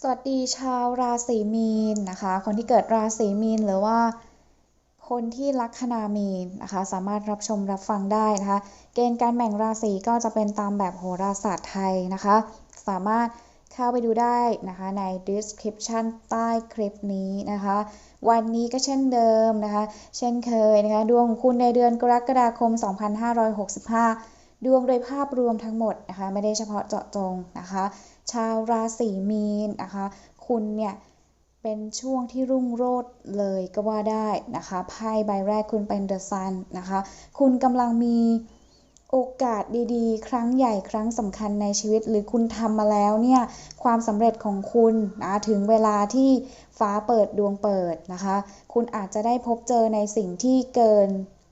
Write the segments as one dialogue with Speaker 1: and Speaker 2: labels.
Speaker 1: สวัสดีชาวราศีมีนนะคะ คนที่เกิดราศีมีนหรือว่าคนที่ลัคนามีนนะคะ สามารถรับชมรับฟังได้นะคะ เกณฑ์การแบ่งราศีก็จะเป็นตามแบบโหราศาสตร์ไทยนะคะ สามารถเข้าไปดูได้นะคะใน description ใต้คลิปนี้นะคะ วันนี้ก็เช่นเดิมนะคะ เช่นเคยนะคะ ดวงคุณในเดือนกรกฎาคม 2565 ดวงโดยภาพรวมทั้งหมดนะคะ ไม่ได้เฉพาะเจาะจงนะคะ ชาวราศีมีนนะคะ คุณเนี่ยเป็นช่วงที่รุ่งโรจน์เลยก็ว่าได้นะคะไพ่ใบแรกคุณเป็นเดอะซันนะคะ คุณกำลังมีโอกาสดีๆ ครั้งใหญ่ครั้งสำคัญในชีวิต หรือคุณทำมาแล้วเนี่ยความสำเร็จของคุณนะถึงเวลาที่ฟ้าเปิดดวงเปิดนะคะ คุณอาจจะได้พบเจอในสิ่งที่เกิน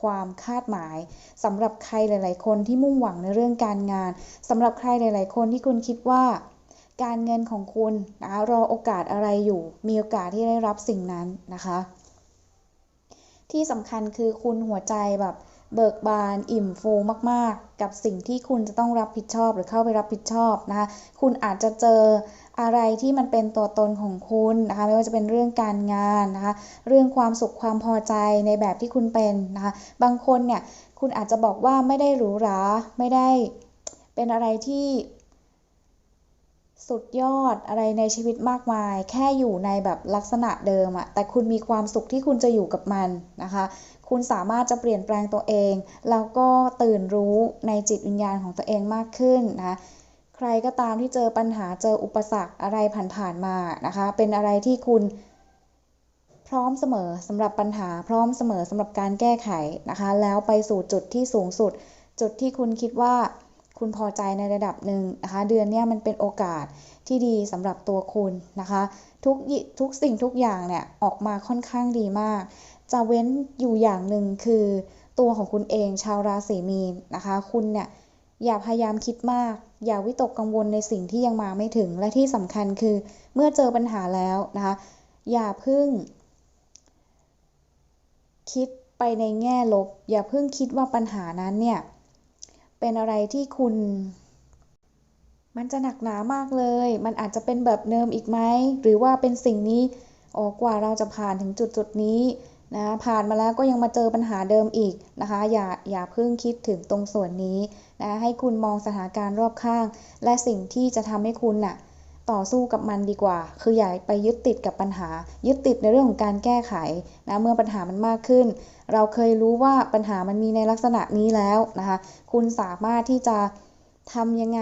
Speaker 1: ความคาดหมายสำหรับใครหลาย ๆ คนที่มุ่งหวังในเรื่องการงานสำหรับใครหลาย ๆ คนที่คุณคิดว่า การเงินของคุณนะคะรอโอกาสอะไรอยู่ มีโอกาสที่ได้รับสิ่งนั้นนะคะ ที่สำคัญคือคุณหัวใจแบบเบิกบานอิ่มฟูมากๆ กับสิ่งที่คุณจะต้องรับผิดชอบหรือเข้าไปรับผิดชอบนะคะคุณอาจจะเจออะไรที่มันเป็นตัวตนของคุณนะคะไม่ว่าจะเป็นเรื่องการงานนะคะเรื่องความสุขความพอใจในแบบที่คุณเป็นนะคะบางคนเนี่ยคุณอาจจะบอกว่าไม่ได้หรูหราไม่ได้เป็นอะไรที่ สุดยอดอะไรในชีวิตมากมาย แค่อยู่ในแบบลักษณะเดิมอะแต่คุณมีความสุขที่คุณจะอยู่กับมันนะคะ คุณสามารถจะเปลี่ยนแปลงตัวเอง แล้วก็ตื่นรู้ในจิตวิญญาณของตัวเองมากขึ้นนะใครก็ตามที่เจอปัญหาเจออุปสรรคอะไรผ่านๆมานะคะ เป็นอะไรที่คุณพร้อมเสมอสำหรับปัญหาพร้อมเสมอสำหรับการแก้ไขนะคะ แล้วไปสู่จุดที่สูงสุด จุดที่คุณคิดว่า คุณพอใจในระดับหนึ่งนะคะ เดือนนี้มันเป็นโอกาสที่ดีสำหรับตัวคุณนะคะ ทุกทุกสิ่งทุกอย่างเนี่ยออกมาค่อนข้างดีมาก จะเว้นอยู่อย่างหนึ่งคือ ตัวของคุณเองชาวราศีมีนนะคะ คุณเนี่ยอย่าพยายามคิดมาก อย่าวิตกกังวลในสิ่งที่ยังมาไม่ถึง และที่สำคัญคือเมื่อเจอปัญหาแล้วนะคะ อย่าพึ่ง คิดไปในแง่ลบ อย่าเพิ่งคิดว่าปัญหานั้นเนี่ย เป็นอะไรที่คุณ มันจะหนักหนามากเลย มันอาจจะเป็นแบบเดิมอีกไหม หรือว่าเป็นสิ่งนี้ออกกว่าเราจะผ่านถึงจุดจุดนี้นะ ผ่านมาแล้วก็ยังมาเจอปัญหาเดิมอีกนะคะ อย่าอย่าเพิ่งคิดถึงตรงส่วนนี้นะ ให้คุณมองสถานการณ์รอบข้าง และสิ่งที่จะทำให้คุณน่ะ ต่อสู้กับมันดีกว่า คืออย่าไปยึดติดกับปัญหา ยึดติดในเรื่องของการแก้ไขนะเมื่อปัญหามันมากขึ้น เราเคยรู้ว่าปัญหามันมีในลักษณะนี้แล้วนะคะคุณสามารถที่จะทำยังไง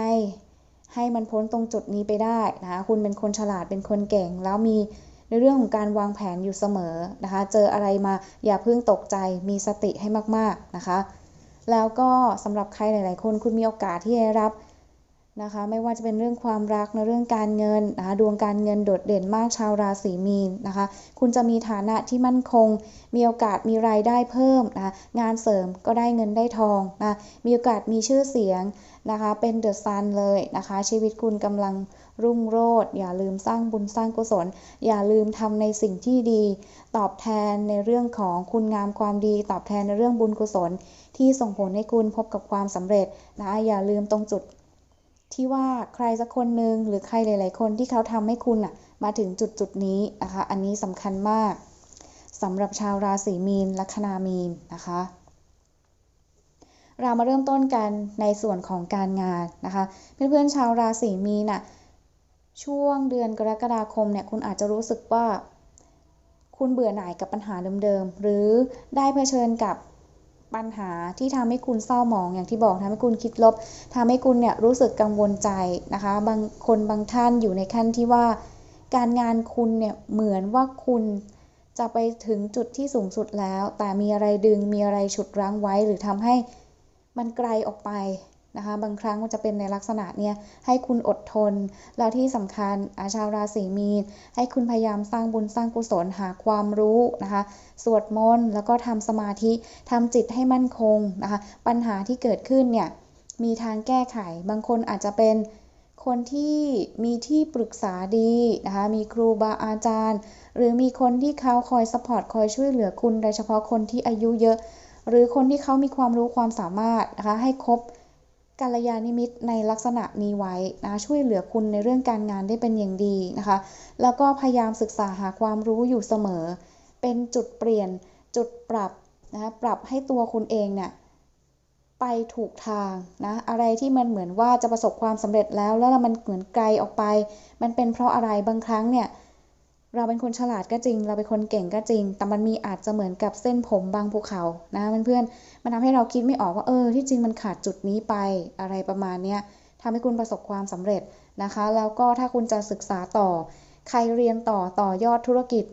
Speaker 1: ให้มันพ้นตรงจุดนี้ไปได้นะคะคุณเป็นคนฉลาดเป็นคนเก่ง แล้วมีในเรื่องของการวางแผนอยู่เสมอนะคะ เจออะไรมาอย่าเพิ่งตกใจมีสติให้มากๆนะคะ แล้วก็สำหรับใครหลาย ๆ คนคุณมีโอกาสที่จะรับ นะคะ ไม่ว่าจะเป็นเรื่องความรักในเรื่องการเงินนะคะดวงการเงินโดดเด่นมากชาวราศีมีนนะคะ คุณจะมีฐานะที่มั่นคง มีโอกาสมีรายได้เพิ่มนะะงานเสริมก็ได้เงินได้ทองนะมีโอกาสมีชื่อเสียงนะคะเป็นเดอะซันเลยนะคะ ชีวิตคุณกำลังรุ่งโรจน์อย่าลืมสร้างบุญสร้างกุศล อย่าลืมทำในสิ่งที่ดี ตอบแทนในเรื่องของคุณงามความดี ตอบแทนในเรื่องบุญกุศล ที่ส่งผลให้คุณพบกับความสำเร็จนะะอย่าลืมตรงจุด ที่ว่าใครสักคนหนึ่งหรือใครหลาย ๆ คนที่เขาทำให้คุณอะมาถึงจุดจุดนี้นะคะ อันนี้สำคัญมากสำหรับชาวราศีมีนลัคนามีนนะคะ เรามาเริ่มต้นกันในส่วนของการงานนะคะ เพื่อน ๆ ชาวราศีมีนอะช่วงเดือนกรกฎาคมเนี่ยคุณอาจจะรู้สึกว่า คุณเบื่อหน่ายกับปัญหาเดิม ๆ หรือได้เผชิญกับ ปัญหาที่ทำให้คุณเศร้าหมองอย่างที่บอกทำให้คุณคิดลบทำให้คุณเนี่ยรู้สึกกังวลใจนะคะ บางคนบางท่านอยู่ในขั้นที่ว่า การงานคุณเนี่ยเหมือนว่าคุณจะไปถึงจุดที่สูงสุดแล้ว แต่มีอะไรดึงมีอะไรฉุดรั้งไว้หรือทำให้มันไกลออกไป นะคะ บางครั้งมันจะเป็นในลักษณะเนี้ยให้คุณอดทน แล้วที่สำคัญอาชาวราศีมีน ให้คุณพยายามสร้างบุญสร้างกุศลหาความรู้นะคะ สวดมนต์แล้วก็ทำสมาธิทำจิตให้มั่นคงนะคะ ปัญหาที่เกิดขึ้นเนี่ยมีทางแก้ไข บางคนอาจจะเป็นคนที่มีที่ปรึกษาดีนะคะ มีครูบาอาจารย์ หรือมีคนที่เขาคอยสปอร์ตคอยช่วยเหลือคุณ โดยเฉพาะคนที่อายุเยอะ หรือคนที่เขามีความรู้ความสามารถนะคะ ให้ครบ กัลยาณมิตรในลักษณะนี้ไว้นะช่วยเหลือคุณในเรื่องการงานได้เป็นอย่างดีนะคะ แล้วก็พยายามศึกษาหาความรู้อยู่เสมอ เป็นจุดเปลี่ยนจุดปรับนะคะปรับให้ตัวคุณเองเนี่ยไปถูกทางนะอะไรที่มันเหมือนว่าจะประสบความสำเร็จแล้วแล้วมันเหมือนไกลออกไป มันเป็นเพราะอะไรบางครั้งเนี่ย เราเป็นคนฉลาดก็จริง เราเป็นคนเก่งก็จริง แต่มันมีอาจจะเหมือนกับเส้นผมบางภูเขานะเพื่อนๆมันทำให้เราคิดไม่ออกว่าเออที่จริงมันขาดจุดนี้ไปอะไรประมาณเนี้ยทำให้คุณประสบความสำเร็จนะคะ แล้วก็ถ้าคุณจะศึกษาต่อ ใครเรียนต่อต่อยอดธุรกิจ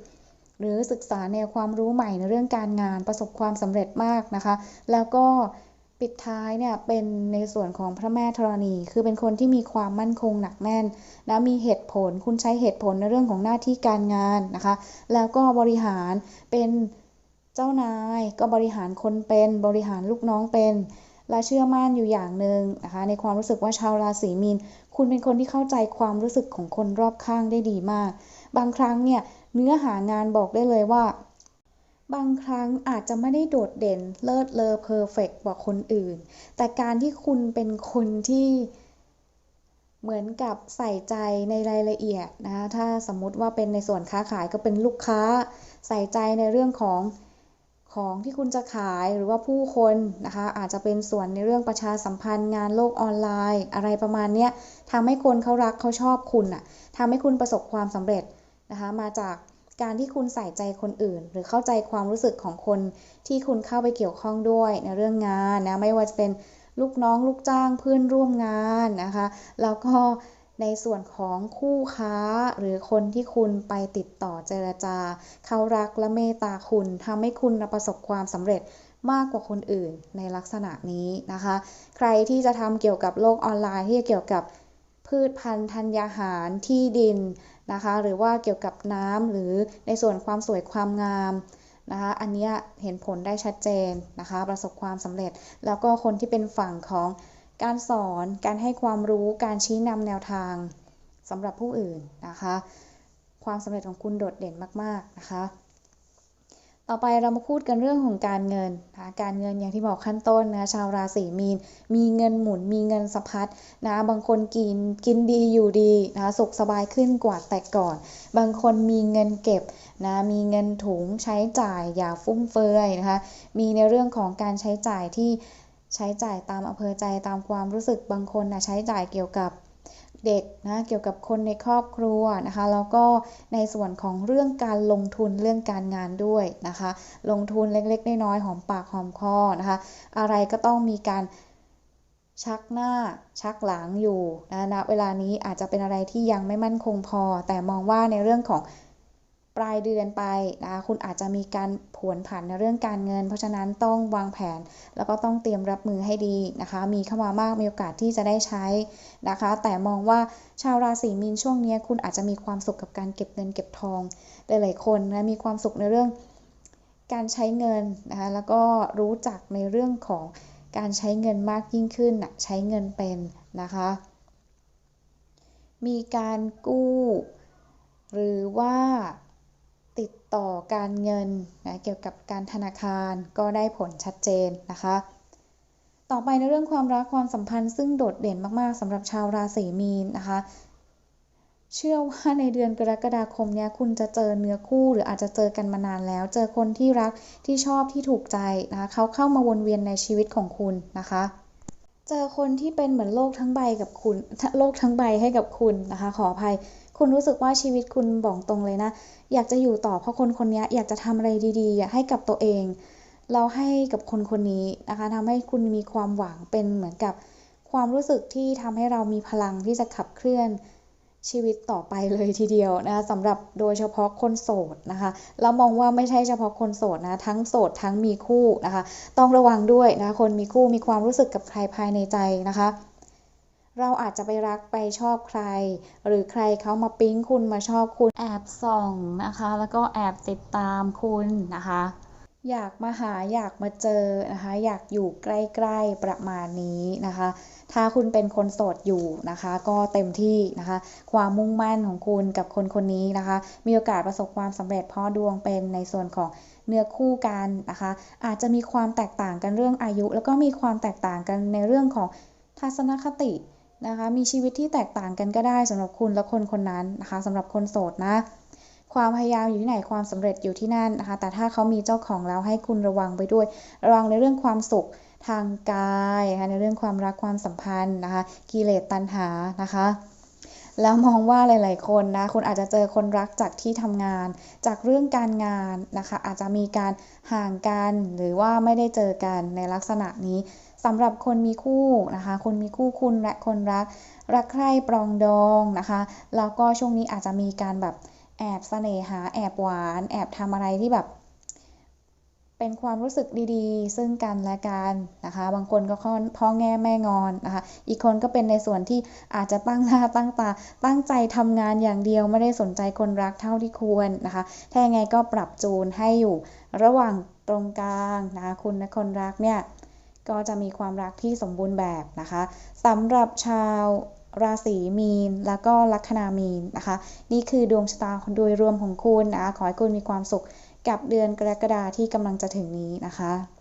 Speaker 1: หรือศึกษาแนวความรู้ใหม่ในเรื่องการงานประสบความสำเร็จมากนะคะ แล้วก็ ปิดท้ายเนี่ยเป็นในส่วนของพระแม่ธรณี คือเป็นคนที่มีความมั่นคงหนักแน่นนะมีเหตุผลคุณใช้เหตุผลในเรื่องของหน้าที่การงานนะคะ แล้วก็บริหารเป็นเจ้านายก็บริหารคนเป็นบริหารลูกน้องเป็น และเชื่อมั่นอยู่อย่างหนึ่งนะคะในความรู้สึกว่าชาวราศีมีน คุณเป็นคนที่เข้าใจความรู้สึกของคนรอบข้างได้ดีมาก บางครั้งเนี่ยเนื้อหางานบอกได้เลยว่า บางครั้งอาจจะไม่ได้โดดเด่นเลิศเลอเพอร์เฟกต์กว่าคนอื่น แต่การที่คุณเป็นคนที่เหมือนกับใส่ใจในรายละเอียดนะคะถ้าสมมุติว่าเป็นในส่วนค้าขายก็เป็นลูกค้า ใส่ใจในเรื่องของของที่คุณจะขายหรือว่าผู้คนนะคะ อาจจะเป็นส่วนในเรื่องประชาสัมพันธ์งานโลกออนไลน์ อะไรประมาณนี้ทำให้คนเขารักเขาชอบคุณอะทำให้คุณประสบความสำเร็จนะคะ มาจาก การที่คุณใส่ใจคนอื่น หรือเข้าใจความรู้สึกของคนที่คุณเข้าไปเกี่ยวข้องด้วยในเรื่องงานนะไม่ว่าจะเป็นลูกน้องลูกจ้างเพื่อนร่วมงานนะคะแล้วก็ในส่วนของคู่ค้าหรือคนที่คุณไปติดต่อเจรจา เขารักและเมตตาคุณทำให้คุณประสบความสำเร็จมากกว่าคนอื่นในลักษณะนี้นะคะ ใครที่จะทำเกี่ยวกับโลกออนไลน์ที่เกี่ยวกับพืชพันธุ์ธัญญาหารที่ดิน นะคะ หรือว่าเกี่ยวกับน้ำหรือในส่วนความสวยความงามนะคะ อันนี้เห็นผลได้ชัดเจนนะคะ ประสบความสำเร็จ แล้วก็คนที่เป็นฝั่งของการสอน การให้ความรู้ การชี้นำแนวทางสำหรับผู้อื่นนะคะ ความสำเร็จของคุณโดดเด่นมากๆนะคะ ต่อไปเรามาพูดกันเรื่องของการเงินนะการเงินอย่างที่บอกขั้นต้นนะชาวราศีมีน มีเงินหมุนมีเงินสะพัดนะบางคนกินกินดีอยู่ดีนะสุขสบายขึ้นกว่าแต่ก่อน บางคนมีเงินเก็บนะมีเงินถุงใช้จ่ายอย่าฟุ่มเฟือยนะคะมีในเรื่องของการใช้จ่ายที่ใช้จ่ายตามอำเภอใจตามความรู้สึกบางคนนะใช้จ่ายเกี่ยวกับ ด็กนะเกี่ยวกับคนในครอบครัวนะคะแล้วก็ในส่วนของเรื่องการลงทุนเรื่องการงานด้วยนะคะ ลงทุนเล็กๆน้อยๆหอมปากหอมคอนะคะ อะไรก็ต้องมีการชักหน้าชักหลังอยู่นะณเวลานี้อาจจะเป็นอะไรที่ยังไม่มั่นคงพอ แต่มองว่าในเรื่องของ ปลายเดือนไปนะคะคุณอาจจะมีการผวนผันในเรื่องการเงิน เพราะฉะนั้นต้องวางแผน แล้วก็ต้องเตรียมรับมือให้ดีนะคะ มีเข้ามามากมีโอกาสที่จะได้ใช้นะคะ แต่มองว่าชาวราศีมีนช่วงนี้คุณอาจจะมีความสุขกับการเก็บเงินเก็บทองหลายๆคนนะมีความสุขในเรื่องการใช้เงินนะคะแล้วก็รู้จักในเรื่องของการใช้เงินมากยิ่งขึ้นใช้เงินเป็นนะคะ มีการกู้ หรือว่า ติดต่อการเงินนะเกี่ยวกับการธนาคารก็ได้ผลชัดเจนนะคะ ต่อไปในเรื่องความรักความสัมพันธ์ซึ่งโดดเด่นมากๆสำหรับชาวราศีมีนนะคะ เชื่อว่าในเดือนกรกฎาคมนี้คุณจะเจอเนื้อคู่หรืออาจจะเจอกันมานานแล้ว เจอคนที่รักที่ชอบที่ถูกใจนะคะเขาเข้ามาวนเวียนในชีวิตของคุณนะคะเจอคนที่เป็นเหมือนโลกทั้งใบกับคุณ โลกทั้งใบให้กับคุณนะคะ ขออภัย คุณรู้สึกว่าชีวิตคุณบอกตรงเลยนะ อยากจะอยู่ต่อเพราะคนคนนี้อยากจะทำอะไรดีๆ ให้กับตัวเอง เราให้กับคนคนนี้นะคะทำให้คุณมีความหวังเป็นเหมือนกับความรู้สึกที่ทำให้เรามีพลังที่จะขับเคลื่อนชีวิตต่อไปเลยทีเดียวนะคะสำหรับโดยเฉพาะคนโสดนะคะ เรามองว่าไม่ใช่เฉพาะคนโสดนะทั้งโสดทั้งมีคู่นะคะ ต้องระวังด้วยนะคนมีคู่มีความรู้สึกกับใครภายในใจนะคะ เราอาจจะไปรักไปชอบใคร หรือใครเขามาปิ๊งคุณมาชอบคุณแอบส่องนะคะ แล้วก็แอบติดตามคุณนะคะ อยากมาหาอยากมาเจอนะคะ อยากอยู่ใกล้ๆประมาณนี้นะคะ ถ้าคุณเป็นคนโสดอยู่นะคะ ก็เต็มที่นะคะ ความมุ่งมั่นของคุณกับคนคนนี้นะคะ มีโอกาสประสบความสำเร็จเพราะดวงเป็นในส่วนของเนื้อคู่กันนะคะ อาจจะมีความแตกต่างกันเรื่องอายุ แล้วก็มีความแตกต่างกันในเรื่องของทัศนคติ นะคะ มีชีวิตที่แตกต่างกันก็ได้สำหรับคุณและคนคนนั้นนะคะสำหรับคนโสดนะ ความพยายามอยู่ที่ไหนความสำเร็จอยู่ที่นั่นนะคะ แต่ถ้าเขามีเจ้าของแล้วให้คุณระวังไปด้วย ระวังในเรื่องความสุขทางกายนะคะในเรื่องความรักความสัมพันธ์นะคะ กิเลสตัณหานะคะแล้วมองว่าหลาย ๆ คนนะคุณอาจจะเจอคนรักจากที่ทำงาน จากเรื่องการงานนะคะ อาจจะมีการห่างกันหรือว่าไม่ได้เจอกันในลักษณะนี้ สำหรับคนมีคู่นะคะ คนมีคู่คุณและคนรัก รักใคร่ปรองดองนะคะ แล้วก็ช่วงนี้อาจจะมีการแบบแอบเสน่หา แอบหวาน แอบทำอะไรที่แบบ เป็นความรู้สึกดีๆ ซึ่งกันและกันนะคะ บางคนก็พ่อแง่แม่งอนนะคะ อีกคนก็เป็นในส่วนที่อาจจะตั้งหน้าตั้งตา ตั้งใจทำงานอย่างเดียวไม่ได้สนใจคนรักเท่าที่ควรนะคะ ถ้ายังไงก็ปรับจูนให้อยู่ระหว่างตรงกลางนะคะ คุณและคนรักเนี่ย ก็จะมีความรักที่สมบูรณ์แบบนะคะสำหรับชาวราศีมีน แล้วก็ลัคนามีนนะคะ นี่คือดวงชะตาโดยรวมของคุณนะขอให้คุณมีความสุขกับเดือนกรกฎาที่กำลังจะถึงนี้นะคะ